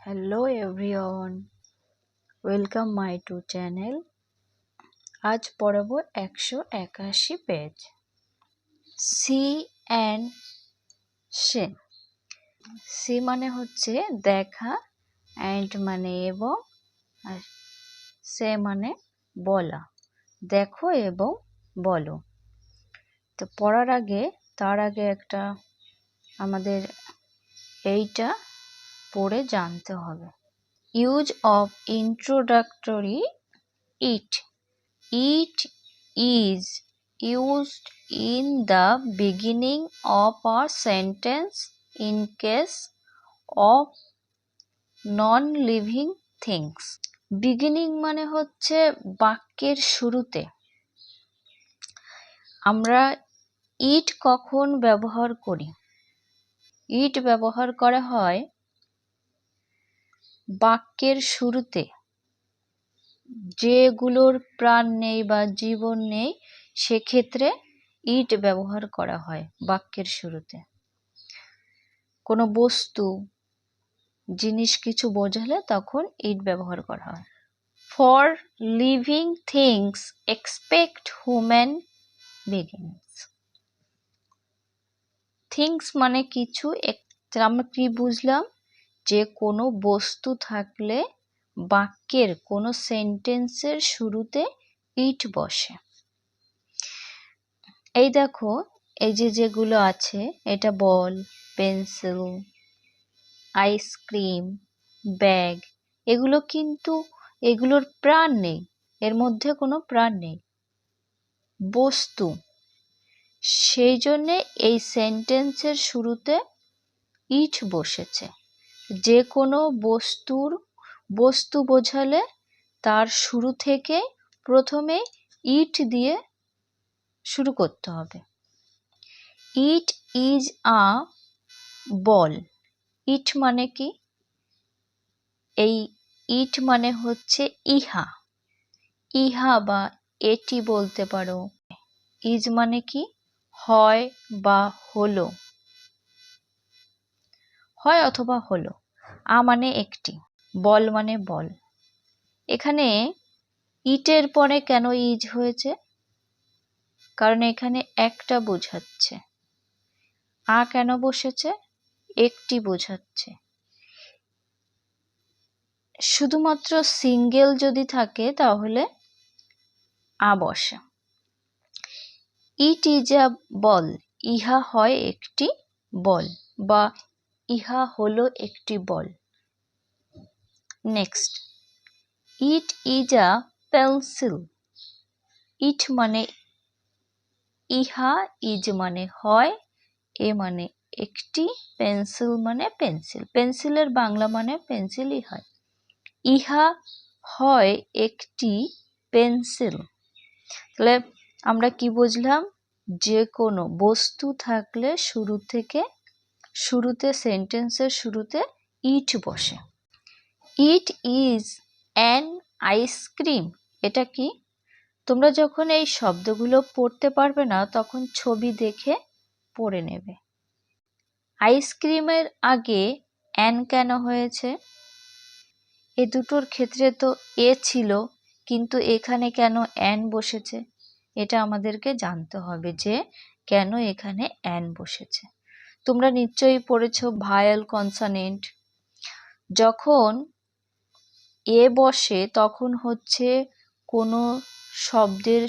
Hello everyone welcome my to channel আজ পড়াবো একশো একাশি page see and say. See মানে হচ্ছে দেখা অ্যান্ড মানে এবং, আর সে মানে বলা। দেখো এবং বলো। তো পড়ার আগে, তার আগে একটা আমাদের এইটা পড়ে জানতে হবে। Use of introductory it it is used in the beginning of a sentence in case of non living things beginning মানে হচ্ছে বাক্যের শুরুতে। আমরা ইট কখন ব্যবহার করি? ইট ব্যবহার করা হয় বাক্যের শুরুতে, যেগুলোর প্রাণ নেই বা জীবন নেই, সেক্ষেত্রে ইট ব্যবহার করা হয় বাক্যের শুরুতে। কোনো বস্তু, জিনিস কিছু বোঝালে তখন ইট ব্যবহার করা হয়। For living things, expect human beings. Things মানে কিছু আমরা কি বুঝলাম? যে কোনো বস্তু থাকলে বাক্যের কোনো সেন্টেন্সের শুরুতে ইট বসে। এই দেখো, এই যে যেগুলো আছে, এটা বল, পেন্সিল, আইসক্রিম, ব্যাগ, এগুলো কিন্তু এগুলোর প্রাণ নেই, এর মধ্যে কোনো প্রাণ নেই। বস্তু, সেই জন্যে এই সেন্টেন্সের শুরুতে ইট বসেছে। যে কোনো বস্তুর বস্তু বোঝালে তার শুরু থেকে প্রথমে ইট দিয়ে শুরু করতে হবে। ইট ইজ আ বল। ইট মানে কি? এই ইট মানে হচ্ছে ইহা। ইহা বা এটি বলতে পারো। ইজ মানে কি? হয় বা হলো। হয় অথবা হলো। আ মানে একটি, বল মানে বল। এখানে ইটের পরে কেন ইজ হয়েছে? কারণ এখানে একটা বোঝাচ্ছে। আ কেন বসেছে? একটি বোঝাচ্ছে। শুধুমাত্র সিঙ্গেল যদি থাকে তাহলে আ বসে। ইট ইজ আ বল, ইহা হয় একটি বল বা ইহা হলো একটি বল। Next it is a pencil it মানে ইহা ইজ মানে হয়, এ মানে একটি পেন্সিল মানে পেন্সিল পেন্সিলের বাংলা মানে পেন্সিলই হয়। ইহা হয় একটি পেন্সিল তাহলে আমরা কি বুঝলাম? যে কোনো বস্তু থাকলে শুরু থেকে, শুরুতে সেন্টেন্সের শুরুতে ইট বসে। ইট ইজ অ্যান আইসক্রিম এটা কি? তোমরা যখন এই শব্দগুলো পড়তে পারবে না, তখন ছবি দেখে পড়ে নেবে। আইসক্রিমের আগে অ্যান কেন হয়েছে? এ দুটোর ক্ষেত্রে তো এ ছিল, কিন্তু এখানে কেন অ্যান বসেছে? এটা আমাদেরকে জানতে হবে যে কেন এখানে অ্যান বসেছে। তোমরা নিশ্চয়ই পড়েছ ভায়াল কনসানেন্ট। যখন এ বসে তখন হচ্ছে কোনো শব্দের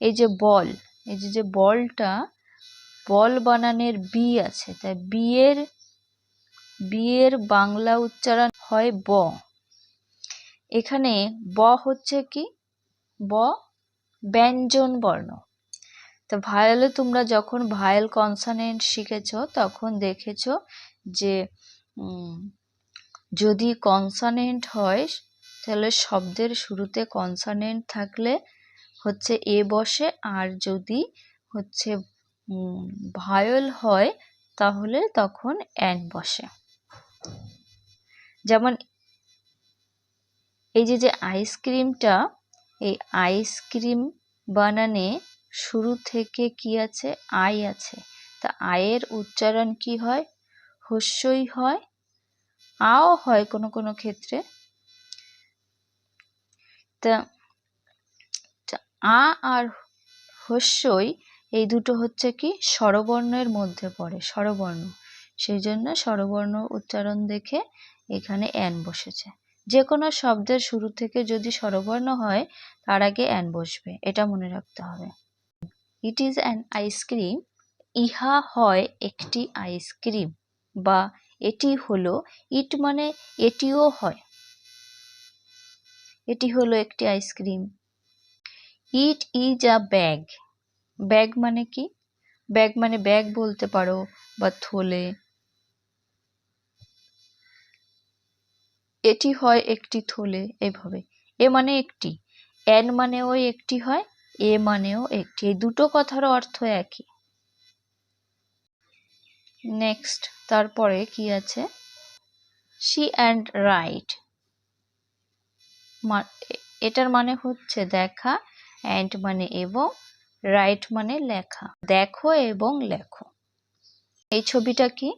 এই যে বল, এই যে যে বলটা বল বানানের বি আছে। তাই বিয়ের বিয়ের বাংলা উচ্চারণ হয় ব। এখানে ব হচ্ছে কি? ব ব্যঞ্জন বর্ণ। তো ভায়ালে তোমরা যখন ভায়াল কনসানেন্ট শিখেছ, তখন দেখেছ যে যদি কনসানেন্ট হয়, তাহলে শব্দের শুরুতে কনসানেন্ট থাকলে হচ্ছে এ বসে, আর যদি হচ্ছে ভায়োল হয়, তাহলে তখন অ্যান বসে। যেমন এই যে যে আইসক্রিমটা এই আইসক্রিম বানানে শুরু থেকে কি আছে? আই আছে। তা আয়ের উচ্চারণ কি হয়? হস্যই হয় আও হয় কোনো কোনো ক্ষেত্রে। তা আ আর হস্যই এই দুটো হচ্ছে কি স্বরবর্ণের মধ্যে পড়ে, স্বরবর্ণ। সেই জন্য স্বরবর্ণ উচ্চারণ দেখে এখানে অ্যান বসেছে। যে কোনো শব্দের শুরু থেকে যদি স্বরবর্ণ হয়, তার আগে অ্যান বসবে, এটা মনে রাখতে হবে। ইট ইজ অ্যান আইসক্রিম, ইহা হয় একটি আইসক্রিম বা এটি হলো, ইট মানে এটিও হয়। এটি হলো একটি ice cream. It is a bag. Bag মানে কি? ব্যাগ মানে ব্যাগ বলতে পারো বা থলে। এটি হয় একটি থলে এভাবে। এ মানে একটি। এন মানেও একটি হয়, এ মানেও একটি। এই দুটো কথার অর্থ একই। নেক্সট তারপরে কি আছে? সি অ্যান্ড রাইট এটার মানে হচ্ছে দেখা অ্যান্ড মানে এবং রাইট মানে লেখা। দেখো এবং লেখো। এই ছবিটা কি?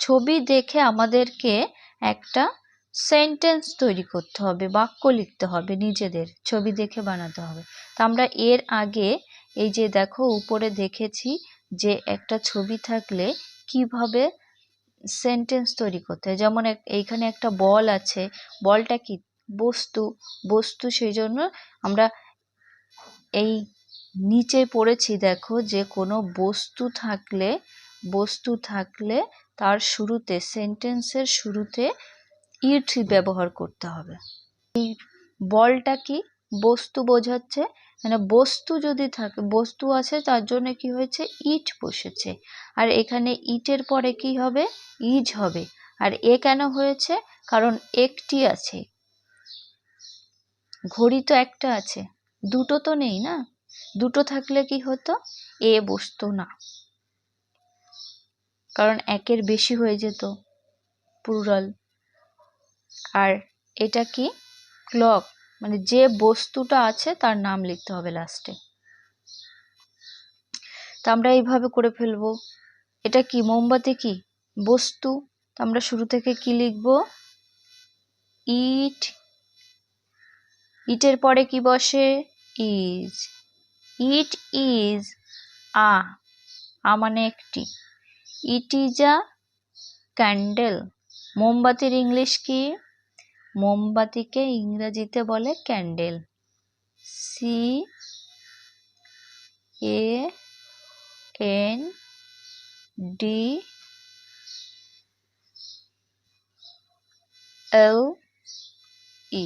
ছবি দেখে আমাদেরকে একটা সেন্টেন্স তৈরি করতে হবে, বাক্য লিখতে হবে নিজেদের, ছবি দেখে বানাতে হবে। তো আমরা এর আগে এই যে দেখো, উপরে দেখেছি যে একটা ছবি থাকলে কীভাবে সেন্টেন্স তৈরি করতে হয়? যেমন এইখানে একটা বল আছে, বলটা কি? বস্তু। বস্তু সেই জন্য আমরা এই নিচে পড়েছি, দেখো যে কোনো বস্তু থাকলে বস্তু থাকলে তার শুরুতে সেন্টেন্সের শুরুতে ইট ব্যবহার করতে হবে। এই বলটা কি? বস্তু বোঝাচ্ছে মানে বস্তু যদি থাকে, বস্তু আছে তার জন্য কি হয়েছে? ইট বসেছে। আর এখানে ইটের পরে কি হবে? ইজ হবে। আর এ কেন হয়েছে? কারণ একটি আছে। ঘড়ি তো একটা আছে। দুটো তো নেই না? দুটো থাকলে কি হতো? এ বসতো না। কারণ একের বেশি হয়ে যেত প্লুরাল আর এটা কি? ক্লক মানে যে বস্তুটা আছে তার নাম লিখতে হবে লাস্টে তা আমরা এইভাবে করে ফেলব। এটা কি, মোমবাতি কি? বস্তু। তো আমরা শুরু থেকে কি লিখব? ইট। ইটের পরে কি বসে? Is. It is a a মানে একটি। It is a candle. মোমবাতির ইংলিশ কি? মোমবাতিকে ইংরেজিতে বলে candle. C A N D L E.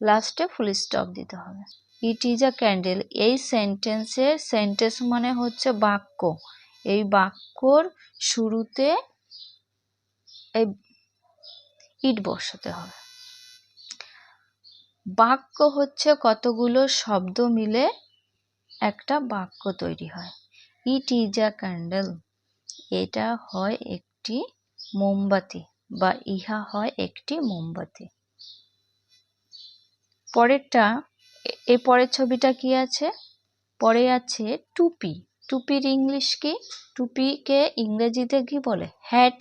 লাস্টে ফুল স্টপ দিতে হবে। It is a candle. এই সেন্টেন্সের সেন্টেন্স মানে হচ্ছে বাক্য। এই বাক্যর শুরুতে এই ইট বসাতে হবে। বাক্য হচ্ছে কতগুলো শব্দ মিলে একটা বাক্য তৈরি হয়। It is a candle. এটা হয় একটি মোমবাতি বা ইহা হয় একটি মোমবাতি। পরেরটা এই পরের ছবিটা কি আছে? পরে আছে টুপি। টুপির ইংলিশ কি? টুপিকে ইংরেজিতে কি বলে? হ্যাট।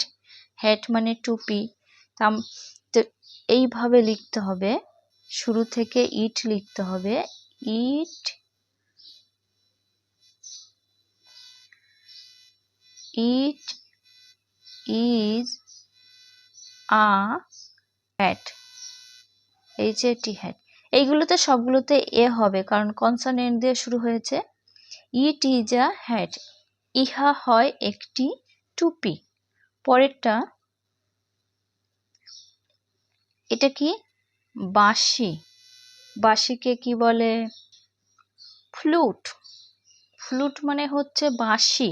হ্যাট মানে টুপি। তো এইভাবে লিখতে হবে। শুরু থেকে ইট লিখতে হবে। It it is a hat. H A T hat. এইগুলোতে সবগুলোতে এ হবে, কারণ কনসানেন্ট দিয়ে শুরু হয়েছে। It is a hat. ইহা হয় একটি টুপি। পরেরটা এটা কি? বাঁশি। বাঁশিকে কি বলে? ফ্লুট। ফ্লুট মানে হচ্ছে বাঁশি।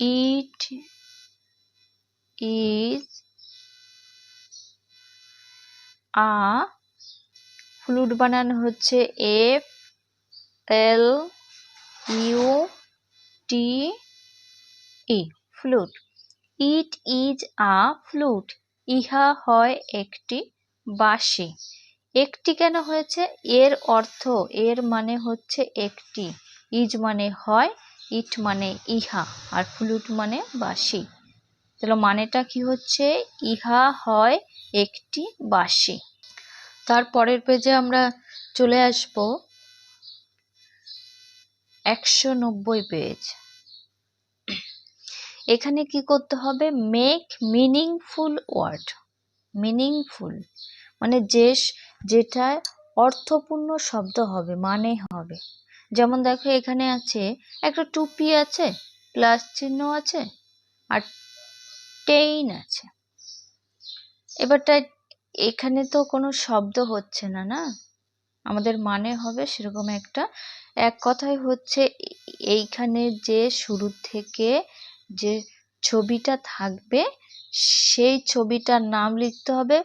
ইট ইজ আ ফ্লুট বানানো হচ্ছে F L U T E. Flute. It is a flute. ইহা হয় একটি বাসি একটি কেন হয়েছে? এর অর্থ, এর মানে হচ্ছে একটি। ইজ মানে হয়, ইট মানে ইহা, আর ফ্লুট মানে বাসি তাহলে মানেটা কি হচ্ছে? ইহা হয় একটি বাসি তার পরের পেজে আমরা চলে আসব। একশো নব্বই পেজ। এখানে কি করতে হবে? মেক মিনিংফুল ওয়ার্ড মিনিংফুল মানে যে যেটা অর্থপূর্ণ শব্দ হবে মানে হবে। যেমন দেখো এখানে আছে, একটা টুপি আছে প্লাস চিহ্ন আছে, আর টেইন আছে। এবারটা এখানে তো কোনো শব্দ হচ্ছে না না? আমাদের মানে হবে সেরকম একটা। এক কথায় হচ্ছে এইখানে যে শুরু থেকে যে ছবিটা থাকবে, সেই ছবিটার নাম লিখতে হবে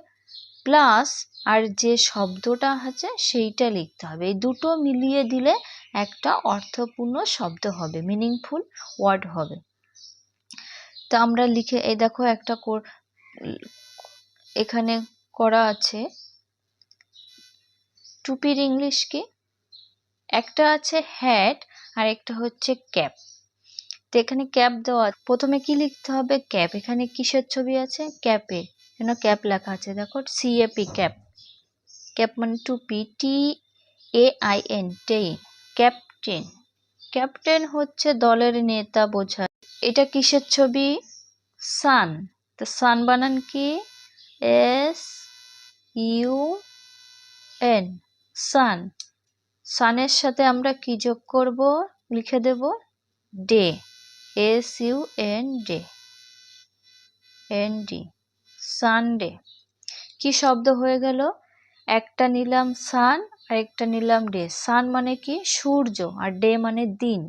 প্লাস আর যে শব্দটা আছে সেইটা লিখতে হবে। এই দুটো মিলিয়ে দিলে একটা অর্থপূর্ণ শব্দ হবে মিনিংফুল ওয়ার্ড হবে। তা আমরা লিখে, এই দেখো একটা এখানে করা আছে টুপির ইংলিশ কি? একটা আছে হ্যাট আর একটা হচ্ছে ক্যাপ তো এখানে ক্যাপ দেওয়া প্রথমে কি লিখতে হবে? ক্যাপ। এখানে কিসের ছবি আছে? ক্যাপে কেন ক্যাপ লেখা আছে। দেখো সিএপি ক্যাপ। ক্যাপ মানে টুপি T A I N tain captain captain হচ্ছে দলের নেতা বোঝায় এটা কিসের ছবি? সান তো সান বানান কি? এস ইউ এন সান সানের সাথে আমরা কি যোগ করব? লিখে দেব day S U N day N D Sunday কি শব্দ হয়ে গেল? একটা নিলাম সান আর একটা নিলাম ডে সান মানে কি? সূর্য, আর ডে মানে দিন।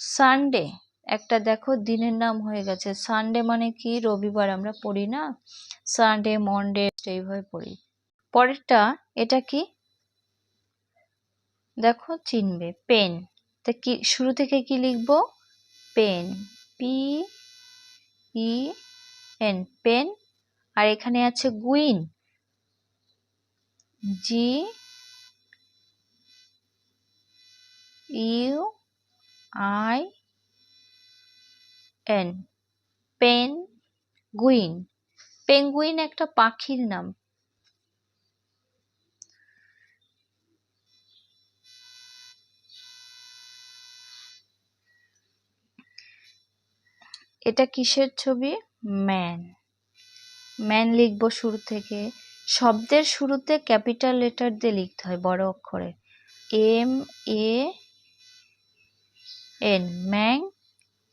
সানডে একটা দেখো দিনের নাম হয়ে গেছে। সানডে মানে কি? রবিবার আমরা পড়ি না? সানডে মনডে এইভাবে পড়ি। পরেরটা, এটা কি? দেখো চিনবে। পেন তা কি, শুরু থেকে কি লিখব? Pen P E N pen. আর এখানে আছে guin G U I N pen. Guin penguin একটা পাখির নাম। এটা কিসের ছবি? ম্যান। ম্যান লিখব শুরু থেকে। শব্দের শুরুতে ক্যাপিটাল লেটার দিয়ে লিখতে হয় বড় অক্ষরে। এম, এ, এন, ম্যাং।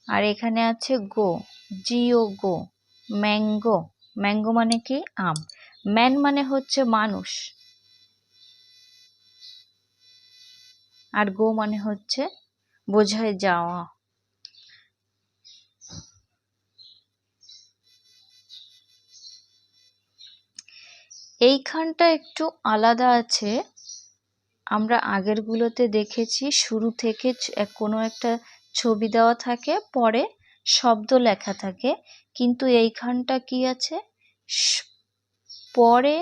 আর এখানে আছে go, G O, go. Mango mango কি? আম। ম্যান মানে হচ্ছে মানুষ। আর গো মানে হচ্ছে বোঝায় যাওয়া। এইখানটা একটু আলাদা আছে। আমরা আগেরগুলোতে দেখেছি, শুরু থেকে কোনো একটা ছবি দেওয়া থাকে, পরে শব্দ লেখা থাকে। কিন্তু এইখানটা কি আছে? পরে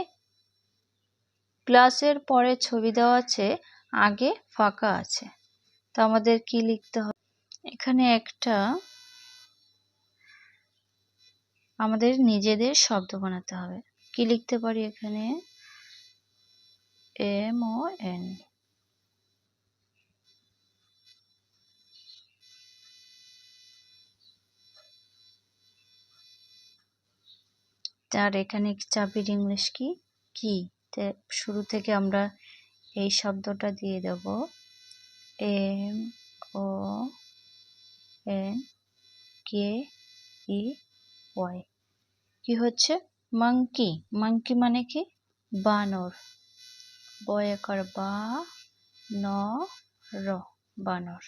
প্লাসের পরে ছবি দেওয়া আছে, আগে ফাঁকা আছে। তো আমাদের কি লিখতে হবে? এখানে একটা আমাদের নিজেদের শব্দ বানাতে হবে। কি লিখতে পারি এখানে? এম ও এন তার এখানে চাবির ইংলিশ কি? কি? শুরু থেকে আমরা এই শব্দটা দিয়ে দেব। M, O, N, K, E, Y. কি হচ্ছে? মাংকি মাংকি মানে কি? বানর। বয়াকার বা ন র বানর।